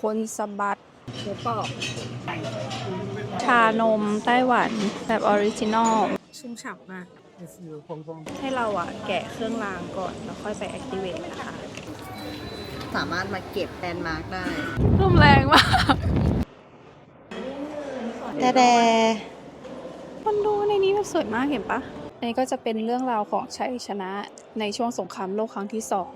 คนสะบัดหมูกรอบชานมไต้หวันแบบออริจินอลชุ่มฉ่ำมาก ให้เราอะแกะเครื่องรางก่อน แล้วค่อยไป activate นะคะ สามารถมาเก็บแลนด์มาร์กได้ลมแรงมากแต่แต่คนดูในนี้แบบสวยมากเห็นปะอันนี้ก็จะเป็นเรื่องราวของชัยชนะในช่วงสงครามโลกครั้งที่สอง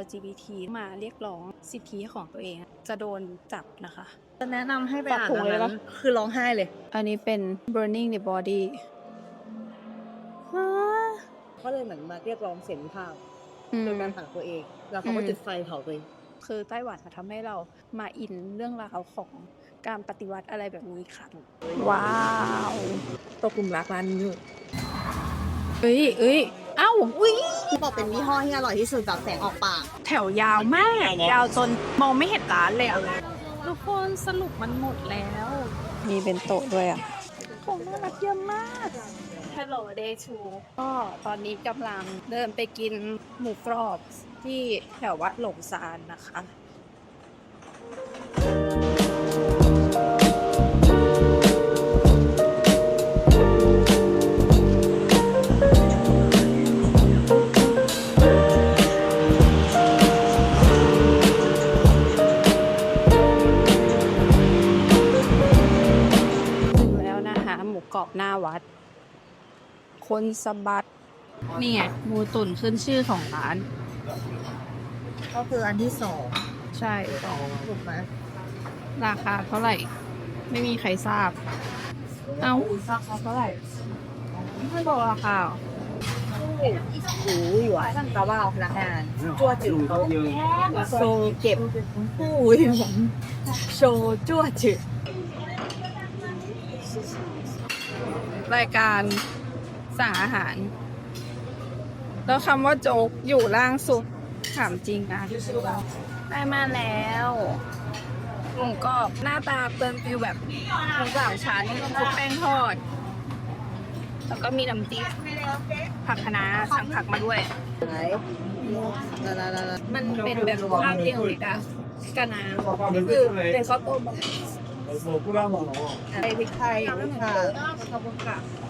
LGBT มาเรียกร้องสิทธิของตัวเอง จะโดนจับนะคะ จะแนะนำให้ไปอ่านปรับปรุงอันเลยนั้ปะนคือร้องไห้เลย อันนี้เป็น burning the body ก็เลยเหมือนมาเรียกร้องเสียงวิพากษ์อืมโดยการเผาตัวเอง แล้วเขาก็อืมจุดไฟเผาตัวเองคือไต้หวันอะทำให้เรามาอินเรื่องราวของการปฏิวัติอะไรแบบนี้ค่ะ ว้าวตกกลุ่มรักร้านนี้อยู่เอ้ยเอ้ยเอ้าอุ้ยที่บอกเป็นยี่ห้อที่อร่อยที่สุดแบบแสงออกปาก แถวยาวมาก ยาวจนมองไม่เห็นร้านเลยอะทุกคนสรุปมันหมดแล้ว มีเป็นโต๊ะด้วยอะของน่ารักเยอะมาก Hello Day 2ก็ตอนนี้กำลังเดินไปกินหมูกรอบที่แถววัดหลงซานนะคะ นสะบัด นี่ไงหมูตุ๋นขึ้นชื่อของร้าน ก็คืออันที่สองใช่ต่อถูกไหมราคาเท่าไหร่ ไม่มีใครทราบ เอาราคาเท่าไหร่ไม่บอกราคาเหรอหูหยวนกระว่าพนักงานจั่วจืดเขาโซเก็บหูหยวนโชว์จั่วจืดรายการ สั่งอาหาร แล้วคำว่าโจ๊กอยู่ล่างสุดถามจริงนะได้มาแล้วหมูกรอบหน้าตาเป็นฟิลแบบหมูสามชั้นคลุกแป้งทอด แล้วก็มีน้ำจิ้มผักคะน้าสั่งผักมาด้วยไหนลาลาลาลามันเป็นแบบข้าวเดียวเลยนะกะน้ำคือเป็นข้าวต้มไอ้พริกไทยค่ะขอบคุณค่ะ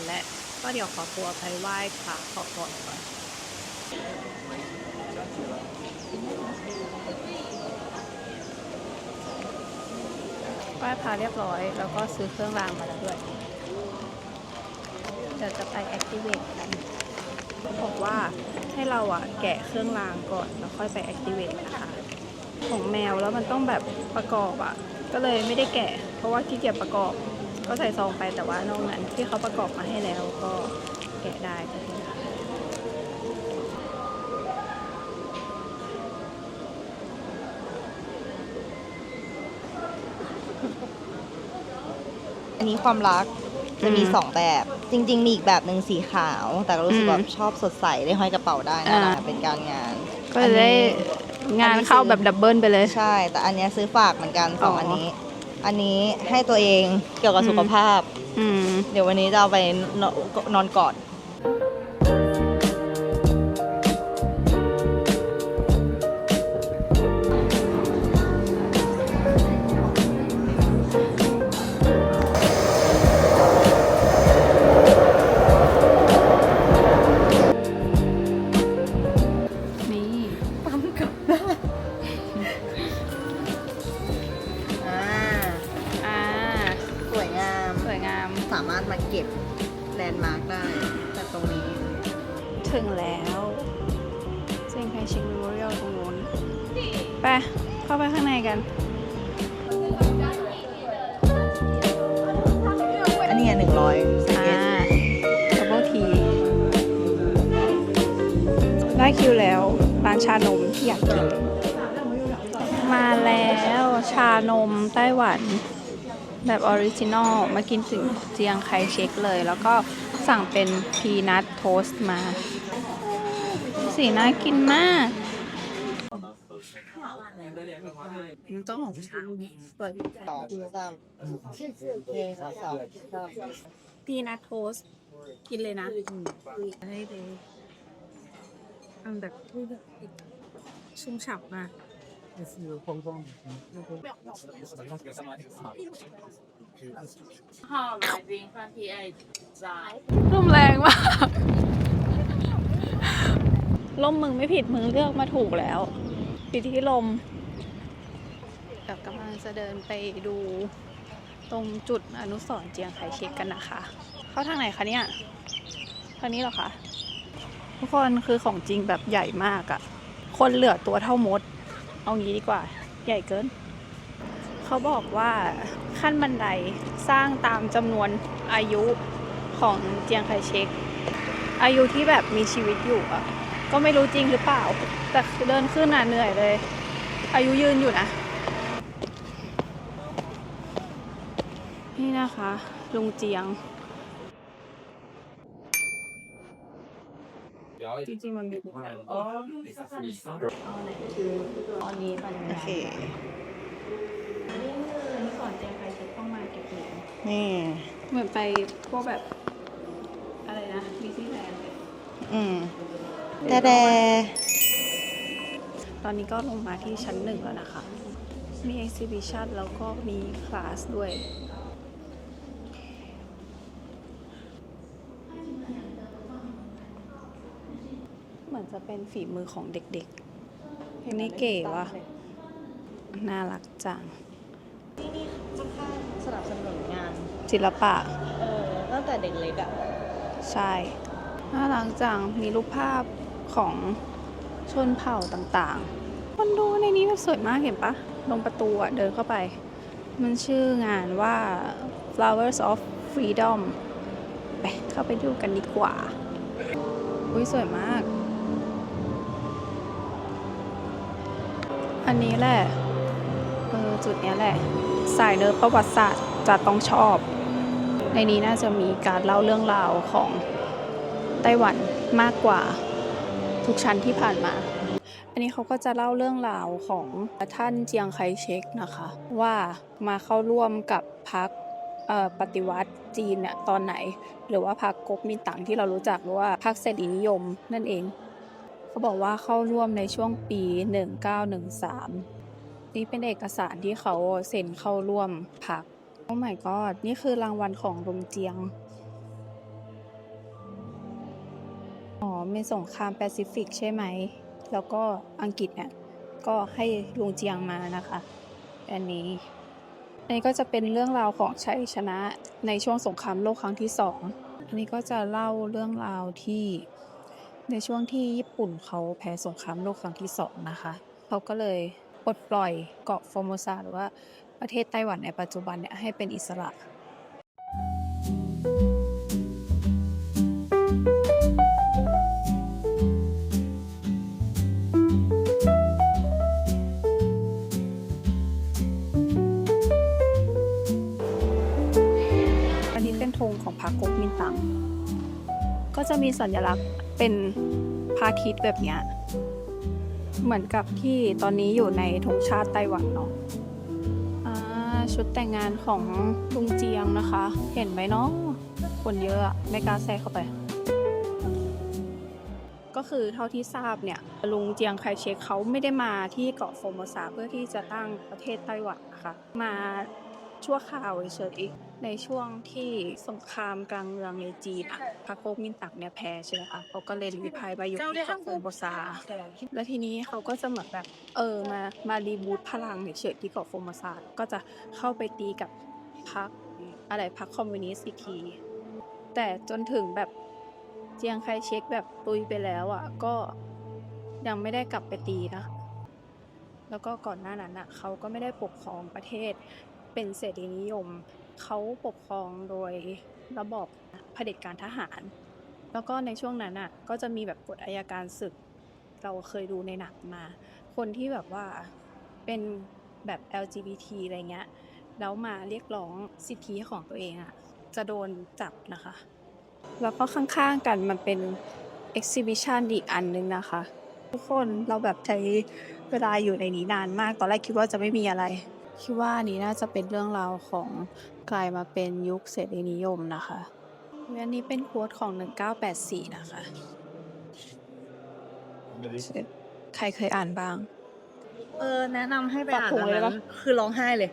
านแล้วก็เดี๋ยวขอตัวไปไหว้พระขอพรก่อนไหว้พระเรียบร้อย แล้วก็ซื้อเครื่องรางมาแล้วด้วยเดี๋ยวจะไป activate กันบอกว่าให้เราอะแกะเครื่องรางก่อน แล้วค่อยไป activate นะคะของแมวแล้วมันต้องแบบประกอบอะก็เลยไม่ได้แกะ เพราะว่าขี้เกียจประกอบ ก็ใส่ซองไปแต่ว่านอกนั้นที่เขาประกอบมาให้แล้วก็แกะได้ก็ได้อันนี้ความรักจะมีอืมสองแบบ จริง ๆ มีอีกแบบหนึ่งสีขาว แต่ก็รู้สึกอืมว่าชอบสดใสได้ห้อยกระเป๋าได้นะอ่าเป็นการงาน ก็จะได้งานเข้าแบบดับเบิลไปเลยใช่ แต่อันเนี้ยซื้อฝากเหมือนกันสองอ๋ออัอันนี้ อันนี้ให้ตัวเองเกี่ยวกับอืมสุขภาพ อืม เดี๋ยววันนี้จะเอาไปนอนนอนกอด ร้านชานมที่อยากกิน มาแล้วชานมไต้หวัน แบบออริจินอลมากินถึงเจียงไคเชกเลย แล้วก็สั่งเป็นพีนัทโทสต์มา สีน่ากินมากมันต้องของช้างเปิดต่อสามเอสามสามพีนัทโทสต์กินเลยนะ ให้ดู อันแบบชุ่มฉ่ำมาก 好来宾放 P A 在 ลมแรงมาก ลมมึงไม่ผิดมึงเลือกมาถูกแล้วปิดที่ลมเดี๋ยวกำลังจะเดินไปดูตรงจุดอนุสรณ์เจียงไคเชกกันนะคะ เข้าทางไหนคะเนี่ยทางนี้เหรอคะ ทุกคนคือของจริงแบบใหญ่มากอะคนเหลือตัวเท่ามด เอางี้ดีกว่า ใหญ่เกิน เขาบอกว่าขั้นบันไดสร้างตามจำนวนอายุของเจียงไคเชกอายุที่แบบมีชีวิตอยู่อะก็ไม่รู้จริงหรือเปล่า แต่เดินขึ้นน่ะเหนื่อยเลย อายุยืนอยู่นะ นี่นะคะ ลุงเจียง จริงๆมันมีอ๋ออันนี้มันโอเคนี่คือนี่ก่อนเจียงไคเชกต้องมาเก็บเหรียญนี่ เหมือนไปพวกแบบ อะไรนะดิสนีย์แลนด์เลยอืมแต่แต่ตอนนี้ก็ลงมาที่ชั้นหนึ่งแล้วนะคะ มี exhibition แล้วก็มีคลาสด้วย เหมือน จะเป็นฝีมือของเด็กๆเพลงนี้เก๋ว่ะ น่ารักจังที่นี่ค่อนข้างสนับสนุนงาน ศิลปะ เออตั้งแต่เด็กเล็กอะ ใช่ น่ารักจัง มีรูปภาพของชนเผ่าต่างๆ คนดูในนี้แบบสวยมากเห็นปะ ลงประตูอะเดินเข้าไป มันชื่องานว่า flowers of freedom ไปเข้าไปดูกันดีกว่า อุ้ยสวยมาก อันนี้แหละ เออจุดเนี้ยแหละ สายเนิร์ประวัติศาสตร์จะต้องชอบ ในนี้น่าจะมีการเล่าเรื่องราวของไต้หวันมากกว่าทุกชั้นที่ผ่านมา อันนี้เขาก็จะเล่าเรื่องราวของท่านเจียงไคเชกนะคะ ว่ามาเข้าร่วมกับพรรคปฏิวัติจีนเนี่ยตอนไหน หรือว่าพรรคก๊กมินตั๋งที่เรารู้จักหรือว่าพรรคเสรีนิยมนั่นเอง เขาบอกว่าเข้าร่วมในช่วงปี 1913 นี่เป็นเอกสารที่เขาเซ็นเข้าร่วมพรรคโอ้ my god นี่คือรางวัลของลุงเจียง อ๋อเป็นสงครามแปซิฟิกใช่ไหม แล้วก็อังกฤษเนี่ยก็ให้ลุงเจียงมานะคะ อันนี้ อันนี้ก็จะเป็นเรื่องราวของชัยชนะในช่วงสงครามโลกครั้งที่สอง อันนี้ก็จะเล่าเรื่องราวที่ ในช่วงที่ญี่ปุ่นเขาแพ้สงครามโลกครั้งที่สองนะคะเขาก็เลยปลดปล่อยเกาะฟอร์โมซาหรือว่าประเทศไต้หวันในปัจจุบันเนี่ยให้เป็นอิสระอันนี้เป็นธงของพรรคก๊กมินตั๋งก็จะมีสัญลักษณ์ เป็นพระอาทิตย์แบบเนี้ย เหมือนกับที่ตอนนี้อยู่ในธงชาติไต้หวันเนาะชุดแต่งงานของลุงเจียงนะคะ เห็นไหมเนาะคนเยอะอะไม่กล้าแทรกเข้าไป ก็คือเท่าที่ทราบเนี่ย ลุงเจียงไคเชกเขาไม่ได้มาที่เกาะโฟโมซาเพื่อที่จะตั้งประเทศไต้หวันนะคะมา ชั่วคราวเฉยๆในช่วงที่สงครามกลางเมืองในจีนอะพรรคก๊กมินตั๋งเนี่ยแพ้ใช่ไหมคะเขาก็เลยรีพายไปอยู่ที่เกาะโฟโมซาแล้วทีนี้เขาก็จะเหมือนแบบเออมามารีบูตพลังเฉยที่เกาะโฟร์มาซาก็จะเข้าไปตีกับพรรคอะไรพรรคคอมมิวนิสต์อีกทีแต่จนถึงแบบเจียงไคเช็คแบบตุยไปแล้วอะก็ยังไม่ได้กลับไปตีนะแล้วก็ก่อนหน้านั้นอะเขาก็ไม่ได้ปกครองประเทศ เป็นเสรีนิยม เขาปกครองโดยระบอบเผด็จการทหาร แล้วก็ในช่วงนั้นอะก็จะมีแบบกฎอายการศึก เราเคยดูในหนังมา คนที่แบบว่าเป็นแบบ LGBT อะไรเงี้ยแล้วมาเรียกร้องสิทธิของตัวเองอะจะโดนจับนะคะ แล้วก็ข้างๆกันมันเป็น exhibition อีกอันนึงนะคะ ทุกคนเราแบบใช้เวลาอยู่ในนี้นานมาก ตอนแรกคิดว่าจะไม่มีอะไร คิดว่าอันนี้น่าจะเป็นเรื่องราวของกลายมาเป็นยุคเสรีนิยมนะคะอันนี้เป็นโค้ดของ 1984 นะคะ ใครเคยอ่านบ้าง เออ แนะนำให้ไปอ่านปรับปรุงอันเลยนั้นปะคือร้องไห้เลย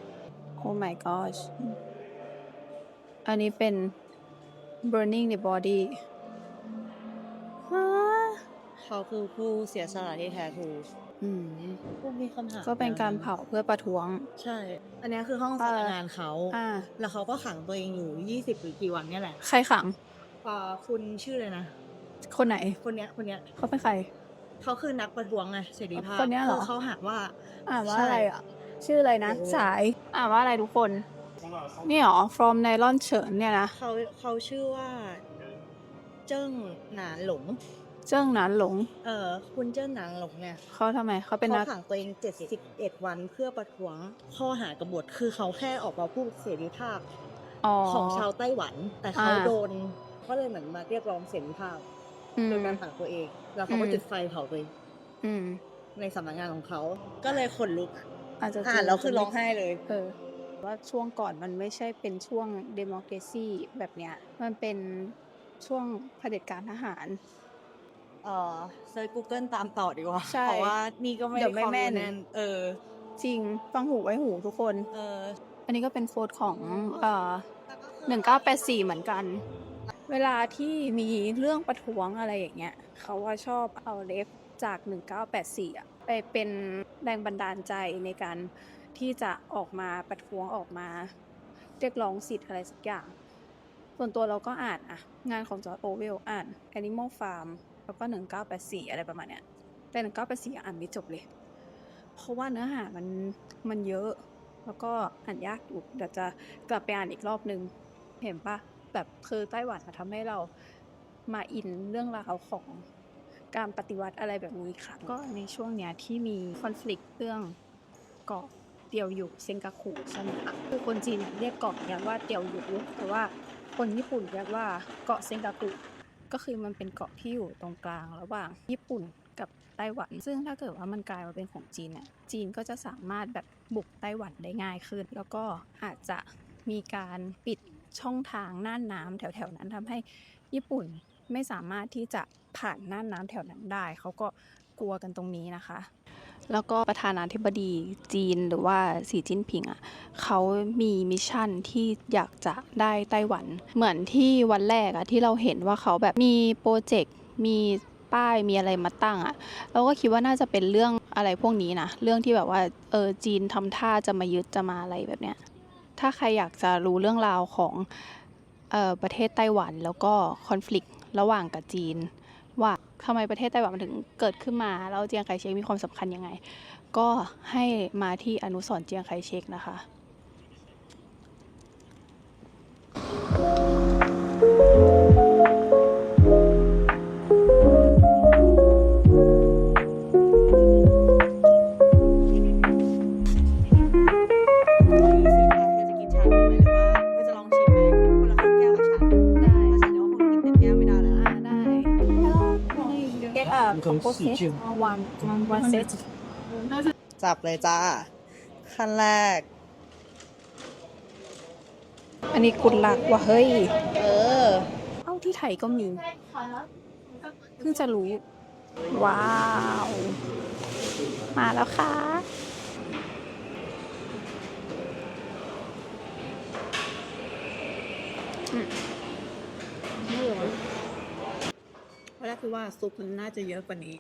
Oh my gosh อันนี้เป็น burning the body ฮะ เขาคือผู้เสียสละที่แท้ทรูอืมผู้มีคำถามก็เป็นการเผาเพื่อประท้วง ใช่ อันเนี้ยคือห้องเออทำงานเขา อ่า แล้วเขาก็ขังตัวเองอยู่ยี่สิบหรือกี่วันเนี่ยแหละใครขัง อ่าคุณชื่อเลยนะ คนไหน คนเนี้ยคนเนี้ยเขาเป็นใคร เขาคือนักประท้วงไงเสรีภาพคนเนี้ยเหรอ คือเขาหาว่า อ่านว่าใช่ อะไรอะ ชื่ออะไรนะโอ้สาย อ่านว่าอะไรทุกคน นี่หรอ from nylon เฉินเนี่ยนะ เขาเขาชื่อว่า เจิ้งหนานหลง เจิ้งหนานหลง เออคุณเจิ้งหนานหลงเนี่ยเขาทำไมเขาเป็นเขานักขังตัวเอง71วันเพื่อประท้วงข้อหากบฏคือเขาแค่ออกมาพูดเสรีภาพอ๋อ ของชาวไต้หวัน แต่เขาอ่า โดนก็เลยเหมือนมาเรียกร้องเสรีภาพอืม โดยการขังตัวเอง แล้วเขาก็อืม จุดไฟเผาตัวเองอืม ในสำนักงานของเขา ก็เลยขนลุกอาจจะอ่านแล้วคือร้องไห้เลย เออว่าช่วงก่อนมันไม่ใช่เป็นช่วง democracy แบบเนี้ย มันเป็นช่วงเผด็จการทหาร เอ่อเซิร์ช Google ตามต่อดีกว่า ใช่เพราะว่านี่ก็ไม่เดี๋ยวไม่ความรู้แม่นน่เออ จริง ฟังหูไว้หูทุกคน เออ อันนี้ก็เป็นโค้ดของเอ่อ1984 เหมือนกัน เวลาที่มีเรื่องประท้วงอะไรอย่างเงี้ยเขาว่าชอบเอาเลฟจาก 1984อะไปเป็นแรงบันดาลใจในการที่จะออกมาประท้วงออกมา เรียกร้องสิทธิ์อะไรสักอย่าง ส่วนตัวเราก็อ่านอะงานของจอร์จโอเวลอ่าน Animal Farm แล้วก็ 1984 อะไรประมาณเนี้ย แต่ 1984อ่านไม่จบเลย เพราะว่าเนื้อหามันมันเยอะ แล้วก็อ่านยากอยู่เดี๋ยวจะกลับไปอ่านอีกรอบนึง เห็นปะแบบคือไต้หวันมาทำให้เรามาอินเรื่องราวของการปฏิวัติอะไรแบบนี้ค่ะ ก็ในช่วงเนี้ยที่มีคอน FLICT เรื่องเกาะเตียวหยูเซงกาคุใช่ไหมคะคือคนจีนเรียกเกาะเนี้ยว่าเตียวหยูแต่ว่าคนญี่ปุ่นเรียกว่าเกาะเซงกาคุ ก็คือมันเป็นเกาะที่อยู่ตรงกลางระหว่างญี่ปุ่นกับไต้หวัน ซึ่งถ้าเกิดว่ามันกลายมาเป็นของจีนเนี่ยจีนก็จะสามารถแบบบุกไต้หวันได้ง่ายขึ้น แล้วก็อาจจะมีการปิดช่องทางน่านน้ำแถวๆนั้นทำให้ญี่ปุ่นไม่สามารถที่จะผ่านน่านน้ำแถวนั้นได้ เขาก็กลัวกันตรงนี้นะคะ แล้วก็ประธานาธิบดีจีนหรือว่าสีจิ้นผิงอะเขามีมิชชั่นที่อยากจะได้ไต้หวัน เหมือนที่วันแรกอะที่เราเห็นว่าเขาแบบมีโปรเจกต์มีป้ายมีอะไรมาตั้งอะเราก็คิดว่าน่าจะเป็นเรื่องอะไรพวกนี้นะ เรื่องที่แบบว่าเออจีนทำท่าจะมายึดจะมาอะไรแบบเนี้ยถ้าใครอยากจะรู้เรื่องราวของเออประเทศไต้หวันแล้วก็คอน FLICT ระหว่างกับจีนว่า ทำไมประเทศไต้หวันมันถึงเกิดขึ้นมาแล้วเจียงไคเชกมีความสำคัญยังไง ก็ให้มาที่อนุสรเจียงไคเชกนะคะสี composite จับเลยจ้า ขั้นแรก อันนี้กุดลักว่าเฮ้ย เออ เอ้าที่ไทยก็มี เพิ่งจะรู้ ว้าว มาแล้วค่ะ อืม คือว่าซุปมันน่าจะเยอะกว่านี้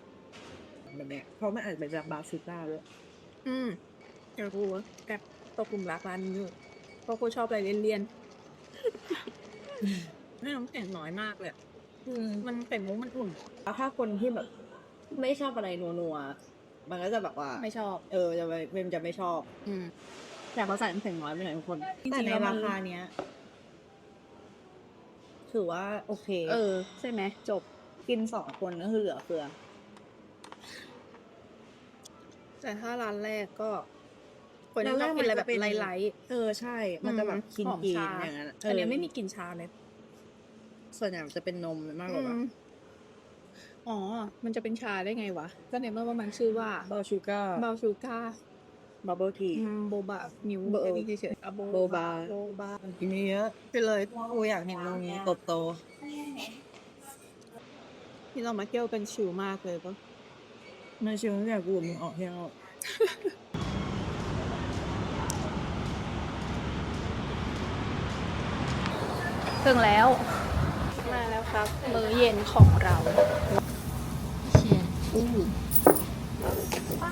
แบบเนี้ยเพราะมันอาจจะเป็นจากบาซิล่าด้วยอืมอยากรู้ว่าแกตกกลุ่มรักร้านนี้อยู่เพราะกูชอบอะไรเลี่ยนๆให้น้ำแข็งน้อยมากเลยอะมันไข่มุกมันอุ่นแล้วถ้าคนที่แบบ ไม่ชอบอะไรนัวๆมันก็จะแบบว่า ไม่ชอบ เออจะไม่มันจะไม่ชอบ อืมแต่เขาใส่น้ำแข็งน้อยไปหน่อยทุกคนจริงๆแต่ในแล้วมัรานคาเนี้ยถือว่าโอเค เออ ใช่ไหมจบ กินสองคนก็คือเหลือเฟือ แต่ถ้าร้านแรกก็ก็ คนที่ชอบกินอะไรแบบไลท์เออใช่ มันจะแบบอืมกินหอมกินชาอย่างนั้นๆอันเนี้ยไม่มีกลิ่นชาเลย ส่วนใหญ่มันจะเป็นนมมากกว่าแบบอืมอ๋อ มันจะเป็นชาได้ไงวะ ก็ในเมื่อว่ามันชื่อว่าบาชูก้าเบลชูก้าบับเบิลทีโบบะมิวโบอันนี้เฉยๆอะโบบาโบบากินเยอะไปเลยกูอยากเห็นนมโตโต ที่เรามาเที่ยวกันชิลมากเลยปะๆในชีวิตอยากกูมึงออกเที่ยวถึงแล้ว มาแล้วครับ มื้อเย็นของเราเชียอู้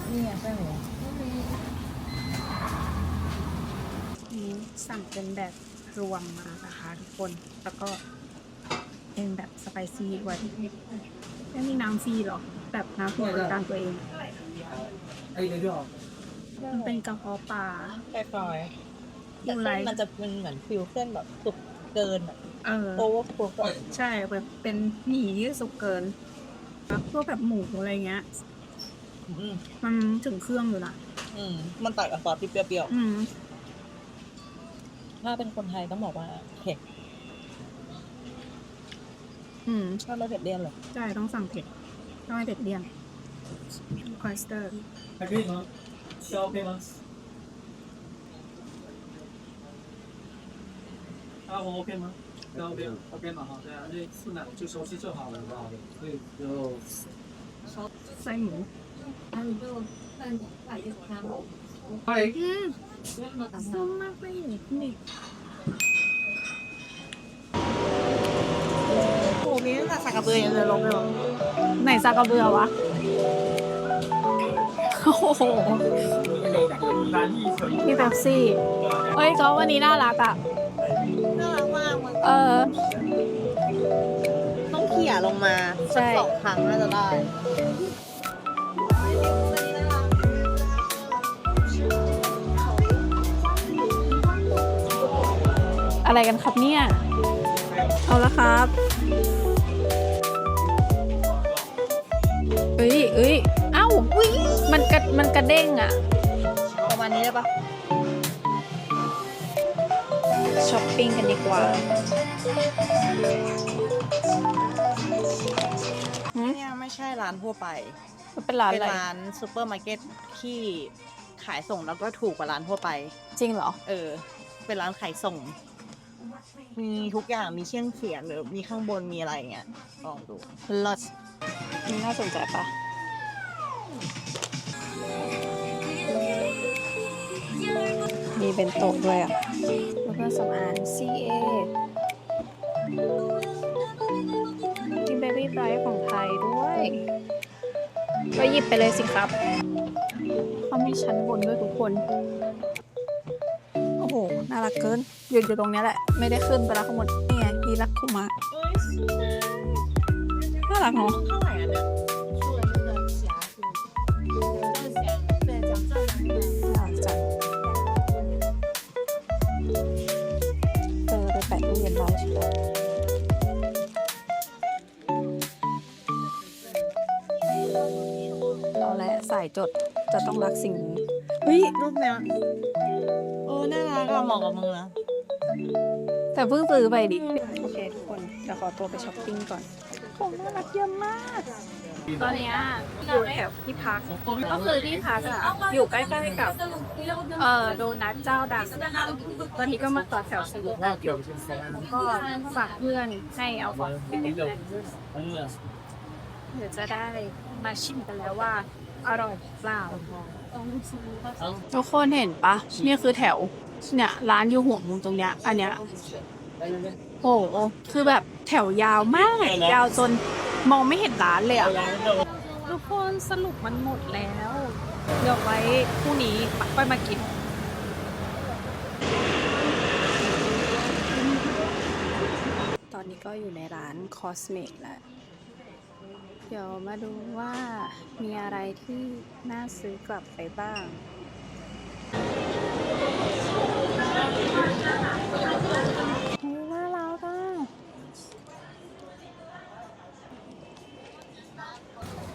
นี่ไงใช่ไหมนี้สั่งเป็นแบบรวมมานะคะทุกคน แล้วก็ เป็นแบบสไปซี่ด้วยไม่มีน้ำฟรีหรอ แบบน้ำฟรีบริการตัวเอง ไอ้เรื่องมันเป็นกระเพาะปลาไฟฟอยแต่เส้นมันจะเป็นเหมือนฟิวเส้นแบบสุกเกินเออโอเวอร์คุกใช่แบบเป็นหมี่ที่สุกเกินพวกแบบหมูอะไรเงี้ยมันถึงเครื่องอยู่นะอืม มันตัดกับซอสที่เปรี้ยวอืมๆถ้าเป็นคนไทยต้องบอกว่าเผ็ด อืม ถ้าไม่เผ็ดเลี่ยนเลย ใช่ ต้องสั่งเผ็ด ต้องให้เผ็ดเลี่ยงคอยสเตอร์ 还可以吗？需要 OK 吗？阿红 OK 吗？要 OK OK 嘛哈，对啊，这四奶就熟悉就好了，好不好？所以就 ไส้หมู 嗨， อืมนุ่มมากเลยนี่ แต่สักระเบือยังเดินลงเลยหรอไหนสากระเบือวะ โอ้โหมีเป๊ปซี่เอ้ยก็วันนี้น่ารักอะ น่ารักมากมันเออ ต้องเขี่ยลงมาสักสองครั้งน่าจะได้อะไรกันครับเนี่ย เอาละครับ อ้ยเอ้ยเอ้าอุ๊ยมันกระมันกระเด้งอะประมาณนี้ได้ปะช้อปปิ้งกันดีกว่าหืมเนี่ยไม่ใช่ร้านทั่วไป มันเป็นร้านเป็นอะไร ร้านซูเปอร์มาร์เก็ตที่ขายส่งแล้วก็ถูกกว่าร้านทั่วไป จริงเหรอ เออ เป็นร้านขายส่ง มีทุกอย่างมีเชี่ยงเขียนหรือมีข้างบนมีอะไรอย่างเงี้ยลองดูลดนี่น่าสนใจปะมีเป็นโต๊ะด้วยอะแล้วก็สำอาง CA มีเบบี้ไบรท์ของไทยด้วย ก็หยิบไปเลยสิครับเขามีชั้นบนด้วยทุกคนโอ้โหน่ารักเกินหยุดอยู่ตรงเนี้ยแหละ ไม่ได้ขึ้นไปแล้วข้างบนนี่ไงฮีรักคุมะน่ารักเนาะเท่าไหร่อันเนี้ยน่ารักจังเออไปแปะตู้เย็นได้ใช่ไหมเอาแหละสายจดจะต้องรักสิ่งนี้เฮ้ยรูปเนี้ยเออ น่ารักอะเหมาะกับมึงนะแต่เพิ่งซื้อไปดิ โอเคทุกคนเดี๋ยวขอตัวไปช้อปปิ้งก่อน ของน่ารักเยอะมาก ตอนเนี้ยอยู่แถวที่พัก ก็คือที่พักอะอยู่ใกล้ๆกับ เอ่อโดนัทเจ้าดังตอนนี้ก็มาต่อแถวซื้อก็ฝากเพื่อนให้เอาของไปเก็บเดี๋ยวจะได้มาชิมกันแล้วว่าอร่อยหรือเปล่า ทุกคนเห็นปะนี่คือแถว เนี่ย ร้านอยู่หัวมุมตรงเนี้ย อันเนี้ย โอ้โหคือแบบแถวยาวมาก ยาวจนมองไม่เห็นร้านเลยอะทุกคนสรุปมันหมดแล้ว เดี๋ยวไว้พรุ่งนี้ค่อยมากินตอนนี้ก็อยู่ในร้านคอสเม c แล้ว เดี๋ยวมาดูว่ามีอะไรที่น่าซื้อกลับไปบ้างเฮ้ยน่ารักอะ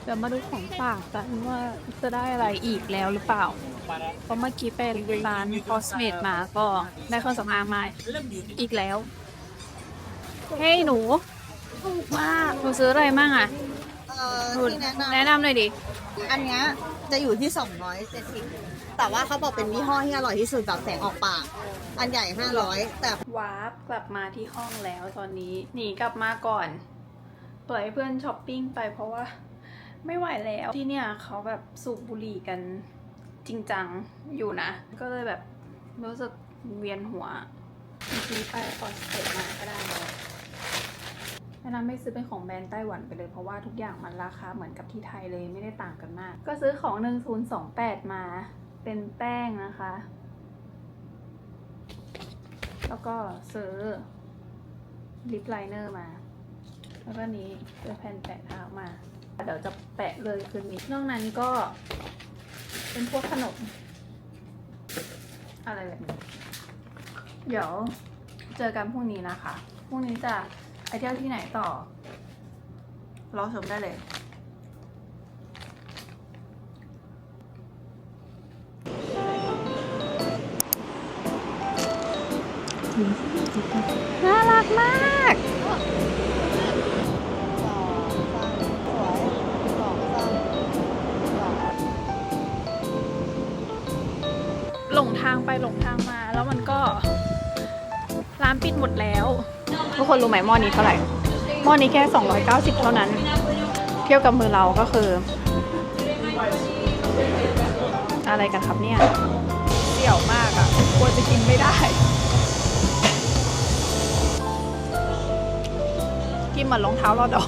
เดี๋ยวมาดูของฝากกันว่าจะได้อะไรอีกแล้วหรือเปล่า เพราะเมื่อกี้ไปร้านคอสเมตมาก็ได้เครื่องสำอางมาอีกแล้ว เฮ้ยหนูถูกมากหนูซื้ออะไรมั่งอะ เอ่อหนูที่แนะนแนะนำหน่อยดิำอันเนี้ยจะอยู่ที่ 270 แต่ว่าเขาบอกเป็นยี่ห้อที่อร่อยที่สุดแบบแสงออกปาก อันใหญ่ 500 แต่วาร์ปกลับมาที่ห้องแล้วตอนนี้หนีกลับมาก่อนปล่อยให้เพื่อนช้อปปิ้งไปเพราะว่าไม่ไหวแล้วที่เนี่ยเขาแบบสูบบุหรี่กันจริงจังอยู่นะ ก็เลยแบบรู้สึกเวียนหัวจริงๆไปคอสเตมาก็ได้ นะนำไม่ซื้อเป็นของแบรนด์ไต้หวันไปเลยเพราะว่าทุกอย่างมันราคาเหมือนกับที่ไทยเลยไม่ได้ต่างกันมาก ก็ซื้อของ 1028 มาเป็นแป้งนะคะ แล้วก็ซื้อลิปไลเนอร์มา แล้วก็นี้เป็นแผ่นแปะเท้ามา เดี๋ยวจะแปะเลยคืนนี้ นอกนั้นก็ เป็นพวกขนม อะไรแบบนี้ เดี๋ยวเจอกันพรุ่งนี้นะคะ พรุ่งนี้จะ ไปเที่ยวที่ไหนต่อ รอชมได้เลย ทุกคนรู้ไหมหม้อนี้เท่าไหร่หม้อนี้แค่ 290 เท่านั้น เทียบกับมือเราก็คือ อะไรกันครับเนี่ยเสี่ยวมากอะ่ะกลัวจะกินไม่ได้ กินเหมือนรองเท้ารอดอ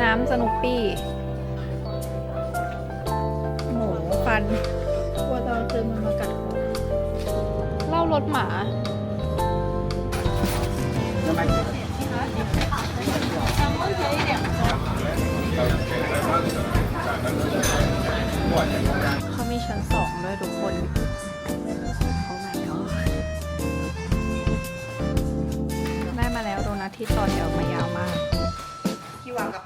น้ำสนุปปี้ หมูฟันกลัวตอนคืนมันมากัดคอเหล้ารถหมา เขามีชั้นสองด้วยทุกคนเขาใม่เนาะได้มาแล้วโดนัทที่ต่อแถวมายาวมาก ที่วางกับ